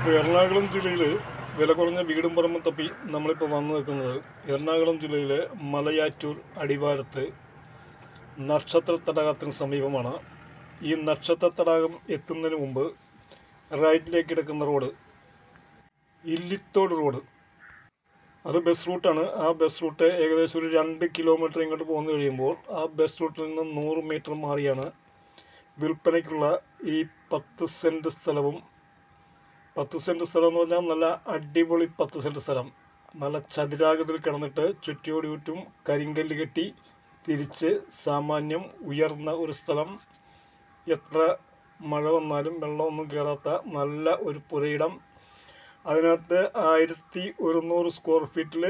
അപ്പോൾ എറണാകുളം ജില്ലയിൽ വില കുറഞ്ഞ വീടും പറമ്പും തപ്പി നമ്മളിപ്പോൾ വന്നു നിൽക്കുന്നത് എറണാകുളം ജില്ലയിലെ മലയാറ്റൂർ അടിവാരത്ത് നക്ഷത്ര തടാകത്തിന് സമീപമാണ്. ഈ നക്ഷത്ര തടാകം എത്തുന്നതിന് മുമ്പ് റൈറ്റിലേക്ക് കിടക്കുന്ന റോഡ് ഇല്ലിത്തോട് റോഡ്. അത് ബസ് റൂട്ടാണ്. ആ ബസ് റൂട്ട് ഏകദേശം ഒരു രണ്ട് കിലോമീറ്റർ ഇങ്ങോട്ട് പോന്നു കഴിയുമ്പോൾ ആ ബസ് റൂട്ടിൽ നിന്ന് നൂറ് മീറ്റർ മാറിയാണ് വിൽപ്പനയ്ക്കുള്ള ഈ പത്ത് സെന്റ് സ്ഥലവും പത്ത് സെന്റ് സ്ഥലം എന്ന് പറഞ്ഞാൽ നല്ല അടിപൊളി പത്ത് സെന്റ് സ്ഥലം. നല്ല ചതുരാകൃതിയിൽ കിടന്നിട്ട് ചുറ്റിയോടി ചുറ്റും കരിങ്കല്ല് കെട്ടി തിരിച്ച് സാമാന്യം ഉയർന്ന ഒരു സ്ഥലം. എത്ര മഴ വന്നാലും വെള്ളമൊന്നും കയറാത്ത നല്ല ഒരു പുരയിടം. അതിനകത്ത് ആയിരത്തി ഒരുന്നൂറ് സ്ക്വയർ ഫീറ്റിൽ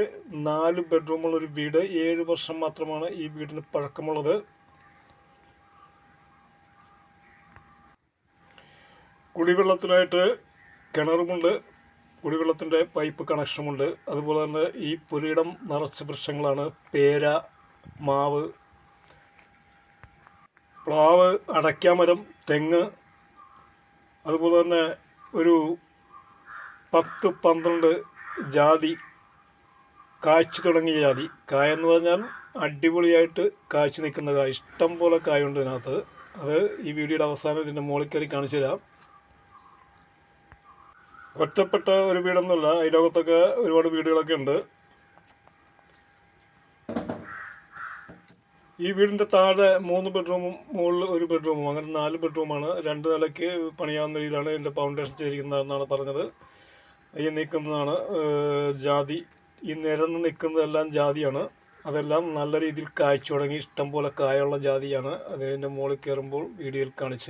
നാല് ബെഡ്റൂമുള്ള ഒരു വീട്. ഏഴ് വർഷം മാത്രമാണ് ഈ വീടിന് പഴക്കമുള്ളത്. കുടിവെള്ളത്തിനായിട്ട് കിണറുമുണ്ട് കുടിവെള്ളത്തിന്റെ പൈപ്പ് കണക്ഷനുമുണ്ട്. അതുപോലെ തന്നെ ഈ പുരയിടം നിറച്ച വൃക്ഷങ്ങളാണ് പേര മാവ് പ്ലാവ് അടയ്ക്കാമരം തെങ്ങ്. അതുപോലെ തന്നെ ഒരു പത്ത് പന്ത്രണ്ട് ജാതി കായ്ച്ചു തുടങ്ങിയ ജാതി. കായ എന്ന് പറഞ്ഞാൽ അടിപൊളിയായിട്ട് കായ്ച്ചു നിൽക്കുന്ന കായ. ഇഷ്ടം പോലെ കായുണ്ട് ഇതിനകത്ത്. അത് ഈ വീഡിയോയുടെ അവസാനം ഇതിന്റെ മുകളിൽ കയറി കാണിച്ചു തരാം ഒറ്റപ്പെട്ട ഒരു വീടൊന്നുമില്ല. ഈ ഒരുപാട് വീടുകളൊക്കെ ഉണ്ട്. ഈ വീടിന്റെ താഴെ മൂന്ന് ബെഡ്റൂമും മുകളിൽ ഒരു ബെഡ്റൂമും അങ്ങനെ നാല് ബെഡ്റൂമാണ്. രണ്ട് നിലയ്ക്ക് പണിയാവുന്ന രീതിയിലാണ് ഇതിന്റെ ഫൗണ്ടേഷൻ ചെയ്തിരിക്കുന്നതെന്നാണ് പറഞ്ഞത്. ഈ നിൽക്കുന്നതാണ് ജാതി. ഈ നിരന്ന് നിൽക്കുന്നതെല്ലാം ജാതിയാണ്. അതെല്ലാം നല്ല രീതിയിൽ കായ്ച്ചു തുടങ്ങി ഇഷ്ടംപോലെ കായുള്ള ജാതിയാണ്. അതിന്റെ മുകളിൽ കയറുമ്പോൾ വീഡിയോയിൽ കാണിച്ചു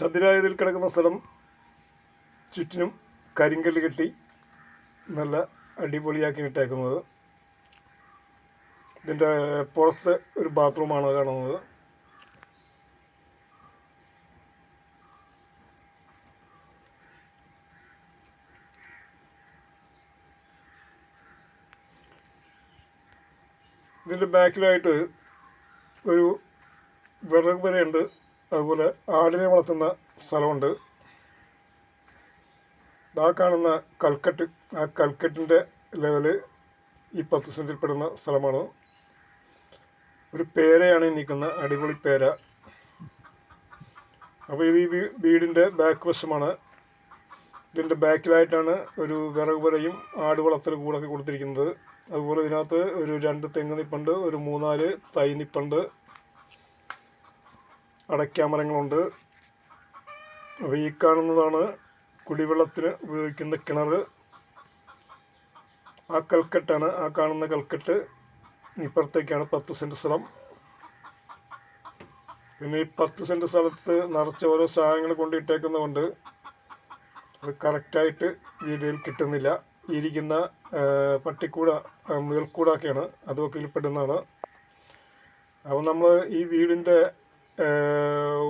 ചതുരായതിൽ കിടക്കുന്ന സ്ഥലം ചുറ്റിനും കരിങ്കല്ല് കെട്ടി നല്ല അടിപൊളിയാക്കി ഇട്ടേക്കുന്നത്. ഇതിന്റെ പുറത്തെ ഒരു ബാത്റൂമാണ് കാണുന്നത്. ഇതിന്റെ ബാക്കിലായിട്ട് ഒരു വിറക് വരയുണ്ട്. അതുപോലെ ആടിനെ വളർത്തുന്ന സ്ഥലമുണ്ട്. ആ കാണുന്ന കൽക്കട്ട് ആ കൽക്കട്ടിന്റെ ലെവൽ ഈ പത്ത് സെന്റിൽ പെടുന്ന സ്ഥലമാണ്. ഒരു പേരയാണ് നിൽക്കുന്ന അടിപൊളി പേര. അപ്പോൾ ഇത് ഈ വീടിന്റെ ബാക്ക് വശമാണ്. ഇതിന്റെ ബാക്കിലായിട്ടാണ് ഒരു വിറക് വരയും ആട് വളർത്തൽ കൂടൊക്കെ കൊടുത്തിരിക്കുന്നത്. അതുപോലെ ഇതിനകത്ത് ഒരു രണ്ട് തെങ്ങ് നിപ്പുണ്ട് ഒരു മൂന്നാൽ തൈ നിപ്പുണ്ട്. അടയ്ക്കാമരങ്ങളുണ്ട്. അപ്പോൾ ഈ കാണുന്നതാണ് കുടിവെള്ളത്തിന് ഉപയോഗിക്കുന്ന കിണർ ആ കൽക്കെട്ടാണ് ആ കാണുന്ന കൽക്കെട്ട്. ഇപ്പുറത്തേക്കാണ് പത്ത് സെന്റ് സ്ഥലം. പിന്നെ ഈ പത്ത് സെന്റ് സ്ഥലത്ത് നിറച്ച് ഓരോ സാധനങ്ങൾ കൊണ്ടിട്ടേക്കുന്നതുകൊണ്ട് അത് കറക്റ്റായിട്ട് വീഡിയോയിൽ കിട്ടുന്നില്ല. ഇരിക്കുന്ന പട്ടിക്കൂട മുയൽക്കൂടൊക്കെയാണ് അതൊക്കെ ഇതിൽപ്പെടുന്നതാണ്. അപ്പോൾ നമ്മൾ ഈ വീടിന്റെ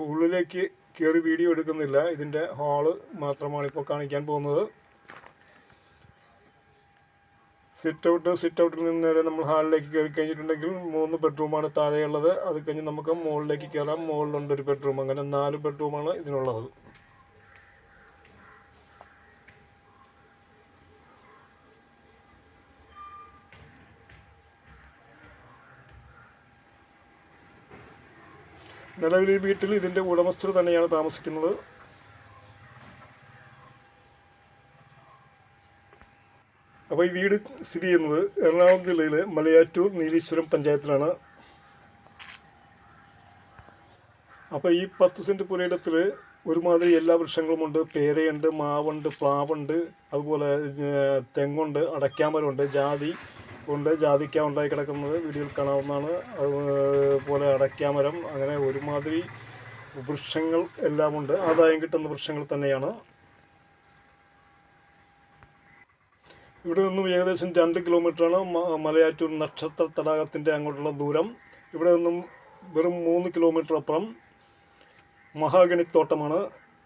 ഉള്ളിലേക്ക് കയറി വീഡിയോ എടുക്കുന്നില്ല. ഇതിന്റെ ഹാൾ മാത്രമാണ് ഇപ്പോൾ കാണിക്കാൻ പോകുന്നത്. സിറ്റ് ഔട്ട് സിറ്റ് ഔട്ടിൽ നിന്ന് നേരെ നമ്മൾ ഹാളിലേക്ക് കയറി കഴിഞ്ഞിട്ടുണ്ടെങ്കിൽ മൂന്ന് ബെഡ്റൂമാണ് താഴെയുള്ളത്. അത് കഴിഞ്ഞ് നമുക്ക് മുകളിലേക്ക് കയറാം മുകളിലുണ്ട് ഒരു ബെഡ്റൂം അങ്ങനെ നാല് ബെഡ്റൂമാണ് ഇതിനുള്ളത്. നിലവിൽ ഈ വീട്ടിൽ ഇതിന്റെ ഉടമസ്ഥർ തന്നെയാണ് താമസിക്കുന്നത്. അപ്പോൾ ഈ വീട് സ്ഥിതി ചെയ്യുന്നത് എറണാകുളം ജില്ലയിലെ മലയാറ്റൂർ നീലീശ്വരം പഞ്ചായത്തിലാണ്. അപ്പോൾ ഈ പത്ത് സെന്റ് പുരയിടത്തിൽ ഒരുമാതിരി എല്ലാ വൃക്ഷങ്ങളുമുണ്ട്. പേരയുണ്ട് മാവുണ്ട് പ്ലാവുണ്ട് അതുപോലെ തെങ്ങുണ്ട് അടയ്ക്കാമരമുണ്ട് ജാതി ഉണ്ട് ജാതിക്ക ഉണ്ടായി കിടക്കുന്നത് വീഡിയോയിൽ കാണാവുന്നതാണ്. അതുപോലെ അടയ്ക്കാമരം അങ്ങനെ ഒരുമാതിരി വൃക്ഷങ്ങൾ എല്ലാമുണ്ട്. ആദായം കിട്ടുന്ന വൃക്ഷങ്ങൾ തന്നെയാണ്. ഇവിടെ നിന്നും ഏകദേശം രണ്ട് കിലോമീറ്ററാണ് മലയാറ്റൂർ നക്ഷത്ര തടാകത്തിന്റെ അങ്ങോട്ടുള്ള ദൂരം. ഇവിടെ നിന്നും വെറും മൂന്ന് കിലോമീറ്റർ അപ്പുറം മഹാഗണിത്തോട്ടമാണ്.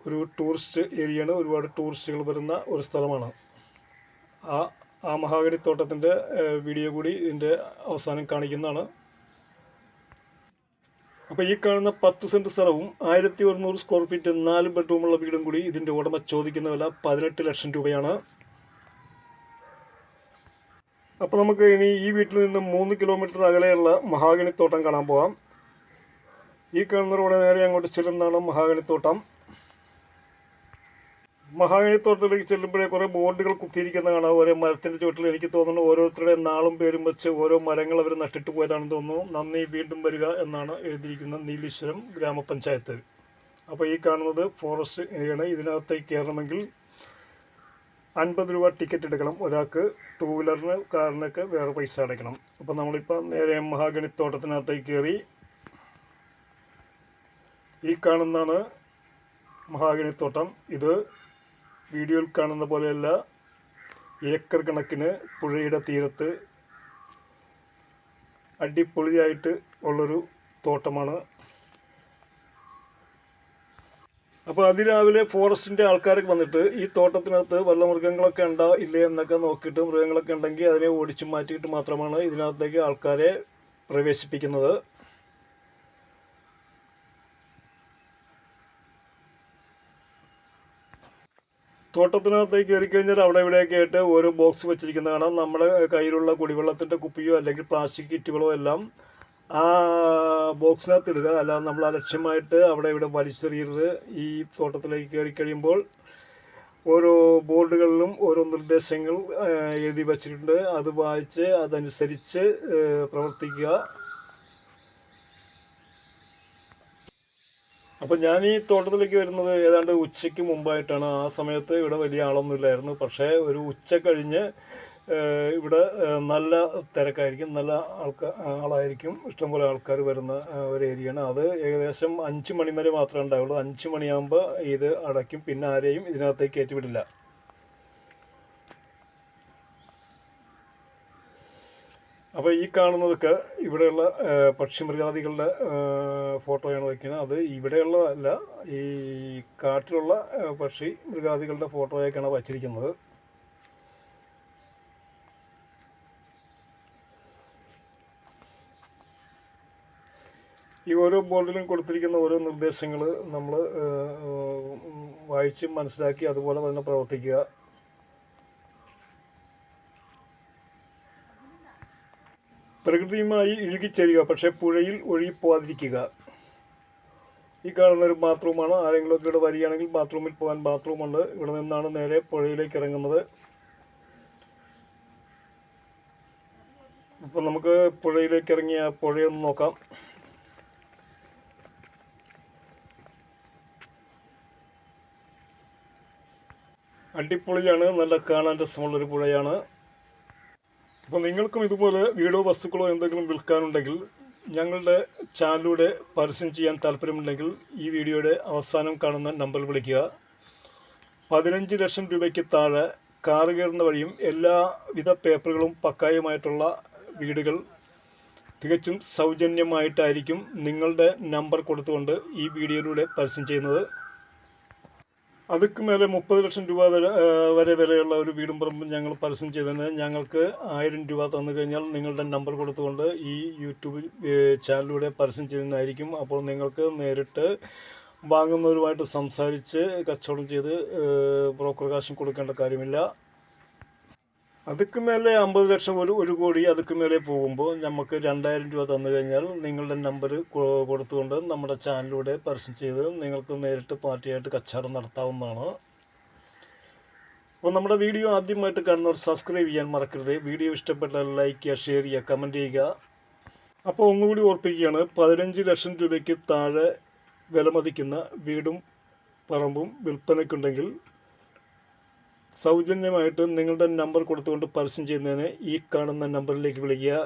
ഒരു ടൂറിസ്റ്റ് ഏരിയയാണ്. ഒരുപാട് ടൂറിസ്റ്റുകൾ വരുന്ന ഒരു സ്ഥലമാണ്. ആ ആ മഹാഗണിത്തോട്ടത്തിന്റെ വീഡിയോ കൂടി ഇതിന്റെ അവസാനം കാണിക്കുന്നതാണ്. അപ്പോൾ ഈ കാണുന്ന പത്ത് സെന്റ് സ്ഥലവും ആയിരത്തി ഒരുന്നൂറ് സ്ക്വയർ ഫീറ്റ് നാല് ബെഡ്റൂമുള്ള വീടും കൂടി ഇതിന്റെ ഉടമ ചോദിക്കുന്ന വില പതിനെട്ട് ലക്ഷം രൂപയാണ്. അപ്പോൾ നമുക്ക് ഇനി ഈ വീട്ടിൽ നിന്ന് മൂന്ന് കിലോമീറ്റർ അകലെയുള്ള മഹാഗണിത്തോട്ടം കാണാൻ പോകാം ഈ കാണുന്ന റോഡ് നേരെ അങ്ങോട്ട് ചെല്ലുന്നതാണ് മഹാഗണിത്തോട്ടം. മഹാഗണിത്തോട്ടത്തിലേക്ക് ചെല്ലുമ്പോഴേ കുറേ ബോർഡുകൾ കുത്തിയിരിക്കുന്ന കാണാം ഓരോ മരത്തിന്റെ ചുവട്ടിൽ എനിക്ക് തോന്നുന്നു ഓരോരുത്തരുടെ നാളും പേരും വെച്ച് ഓരോ മരങ്ങൾ അവർ നട്ടിട്ട് പോയതാണെന്ന് തോന്നുന്നു. നന്ദി വീണ്ടും വരിക എന്നാണ് എഴുതിയിരിക്കുന്നത് നീലീശ്വരം ഗ്രാമപഞ്ചായത്ത്. അപ്പോൾ ഈ കാണുന്നത് ഫോറസ്റ്റ് ഏരിയയാണ് ഇതിനകത്തേക്ക് കയറണമെങ്കിൽ അൻപത് രൂപ ടിക്കറ്റ് എടുക്കണം. ഒരാൾക്ക് ടൂ വീലറിന് കാറിനൊക്കെ വേറെ പൈസ അടയ്ക്കണം. അപ്പോൾ നമ്മളിപ്പോൾ നേരെ മഹാഗണിത്തോട്ടത്തിനകത്തേക്ക് കയറി. ഈ കാണുന്നതാണ് മഹാഗണിത്തോട്ടം. ഇത് വീഡിയോയിൽ കാണുന്ന പോലെയല്ല ഏക്കർ കണക്കിന് പുഴയുടെ തീരത്ത് അടിപൊളിയായിട്ട് ഉള്ളൊരു തോട്ടമാണ്. അപ്പോൾ അതിരാവിലെ ഫോറസ്റ്റിന്റെ ആൾക്കാരൊക്കെ വന്നിട്ട് ഈ തോട്ടത്തിനകത്ത് വല്ല മൃഗങ്ങളൊക്കെ ഉണ്ടോ ഇല്ലേ എന്നൊക്കെ നോക്കിയിട്ട് മൃഗങ്ങളൊക്കെ ഉണ്ടെങ്കിൽ അതിനെ ഓടിച്ചു മാറ്റിയിട്ട് മാത്രമാണ് ഇതിനകത്തേക്ക് ആൾക്കാരെ പ്രവേശിപ്പിക്കുന്നത്. തോട്ടത്തിനകത്തേക്ക് കയറി കഴിഞ്ഞാൽ അവിടെ ഇവിടെയൊക്കെ ആയിട്ട് ഓരോ ബോക്സ് വെച്ചിരിക്കുന്ന കാണാം. നമ്മുടെ കയ്യിലുള്ള കുടിവെള്ളത്തിന്റെ കുപ്പിയോ അല്ലെങ്കിൽ പ്ലാസ്റ്റിക് കിറ്റുകളോ എല്ലാം ആ ബോക്സിനകത്ത് ഇടുക. അല്ലാതെ നമ്മൾ അലക്ഷ്യമായിട്ട് അവിടെ ഇവിടെ വലിച്ചെറിയരുത്. ഈ തോട്ടത്തിലേക്ക് കയറി കഴിയുമ്പോൾ ഓരോ ബോർഡുകളിലും ഓരോ നിർദ്ദേശങ്ങൾ എഴുതി വച്ചിട്ടുണ്ട്. അത് വായിച്ച് അതനുസരിച്ച് പ്രവർത്തിക്കുക. അപ്പം ഞാൻ ഈ തോട്ടത്തിലേക്ക് വരുന്നത് ഏതാണ്ട് ഉച്ചയ്ക്ക് മുമ്പായിട്ടാണ്. ആ സമയത്ത് ഇവിടെ വലിയ ആളൊന്നുമില്ലായിരുന്നു പക്ഷേ ഒരു ഉച്ച കഴിഞ്ഞ് ഇവിടെ നല്ല തിരക്കായിരിക്കും. നല്ല ആൾക്കാർ ആളായിരിക്കും. ഇഷ്ടംപോലെ ആൾക്കാർ വരുന്ന ഒരു ഏരിയയാണ് അത് ഏകദേശം അഞ്ച് മണി വരെ മാത്രമേ ഉണ്ടാവുള്ളൂ. അഞ്ച് മണിയാകുമ്പോൾ ഇത് അടയ്ക്കും. പിന്നെ ആരെയും ഇതിനകത്തേക്ക് കയറ്റിവിടില്ല. അപ്പോൾ ഈ കാണുന്നതൊക്കെ ഇവിടെയുള്ള പക്ഷിമൃഗാദികളുടെ ഫോട്ടോയാണ് വയ്ക്കുന്നത് അത് ഇവിടെയുള്ളതല്ല ഈ കാട്ടിലുള്ള പക്ഷി മൃഗാദികളുടെ ഫോട്ടോയൊക്കെയാണ് വച്ചിരിക്കുന്നത്. ഈ ഓരോ ബോർഡിലും കൊടുത്തിരിക്കുന്ന ഓരോ നിർദ്ദേശങ്ങൾ നമ്മൾ വായിച്ച് മനസ്സിലാക്കി അതുപോലെ തന്നെ പ്രവർത്തിക്കുക. പ്രകൃതിയുമായി ഇഴുകിച്ചേരുക പക്ഷേ പുഴയിൽ ഒഴുകിപ്പോവാതിരിക്കുക. ഈ കാണുന്ന ഒരു ബാത്റൂമാണ്. ആരെങ്കിലുമൊക്കെ ഇവിടെ വരികയാണെങ്കിൽ ബാത്റൂമിൽ പോകാൻ ബാത്റൂമുണ്ട്. ഇവിടെ നിന്നാണ് നേരെ പുഴയിലേക്ക് ഇറങ്ങുന്നത്. അപ്പം നമുക്ക് പുഴയിലേക്ക് ഇറങ്ങിയ പുഴയൊന്ന് നോക്കാം. അടിപൊളിയാണ്. നല്ല കാണാൻ രസമുള്ളൊരു പുഴയാണ്. അപ്പോൾ നിങ്ങൾക്കും ഇതുപോലെ വീടോ വസ്തുക്കളോ എന്തെങ്കിലും വിൽക്കാനുണ്ടെങ്കിൽ ഞങ്ങളുടെ ചാനലിലൂടെ പരസ്യം ചെയ്യാൻ താല്പര്യമുണ്ടെങ്കിൽ ഈ വീഡിയോയുടെ അവസാനം കാണുന്ന നമ്പറിൽ വിളിക്കുക. പതിനഞ്ച് ലക്ഷം രൂപയ്ക്ക് താഴെ കാറ് കയറുന്ന വഴിയും എല്ലാവിധ പേപ്പറുകളും പക്കായുമായിട്ടുള്ള വീടുകൾ തികച്ചും സൗജന്യമായിട്ടായിരിക്കും നിങ്ങളുടെ നമ്പർ കൊടുത്തുകൊണ്ട് ഈ വീഡിയോയിലൂടെ പരസ്യം ചെയ്യുന്നത്. അതുക്ക് മേലെ മുപ്പത് ലക്ഷം രൂപ വരെ വരെ വിലയുള്ള ഒരു വീടും പറമ്പും ഞങ്ങൾ പരസ്യം ചെയ്തതിന് ഞങ്ങൾക്ക് ആയിരം രൂപ തന്നു കഴിഞ്ഞാൽ നിങ്ങളുടെ നമ്പർ കൊടുത്തുകൊണ്ട് ഈ യൂട്യൂബ് ചാനലിലൂടെ പരസ്യം ചെയ്യുന്നതായിരിക്കും. അപ്പോൾ നിങ്ങൾക്ക് നേരിട്ട് വാങ്ങുന്നവരുമായിട്ട് സംസാരിച്ച് കച്ചവടം ചെയ്ത് ബ്രോക്കർ കാശും കൊടുക്കേണ്ട കാര്യമില്ല. അതുക്ക് മേലെ അമ്പത് ലക്ഷം ഒരു ഒരു കോടി അതുക്ക് മേലെ പോകുമ്പോൾ നമുക്ക് രണ്ടായിരം രൂപ തന്നു കഴിഞ്ഞാൽ നിങ്ങളുടെ നമ്പർ കൊടുത്തുകൊണ്ട് നമ്മുടെ ചാനലിലൂടെ പരസ്യം ചെയ്ത് നിങ്ങൾക്ക് നേരിട്ട് പാർട്ടിയായിട്ട് കച്ചവടം നടത്താവുന്നതാണ്. അപ്പോൾ നമ്മുടെ വീഡിയോ ആദ്യമായിട്ട് കാണുന്നവർ സബ്സ്ക്രൈബ് ചെയ്യാൻ മറക്കരുത്. വീഡിയോ ഇഷ്ടപ്പെട്ടാൽ ലൈക്ക് ചെയ്യുക ഷെയർ ചെയ്യുക കമന്റ് ചെയ്യുക. അപ്പോൾ ഒന്നുകൂടി ഓർപ്പിക്കുകയാണ് പതിനഞ്ച് ലക്ഷം രൂപയ്ക്ക് താഴെ വിലമതിക്കുന്ന വീടും പറമ്പും വിൽപ്പനയ്ക്കുണ്ടെങ്കിൽ സൗജന്യമായിട്ട് നിങ്ങളുടെ നമ്പർ കൊടുത്തുകൊണ്ട് പരസ്യം ചെയ്യുന്നതിന് ഈ കാണുന്ന നമ്പറിലേക്ക് വിളിക്കുക.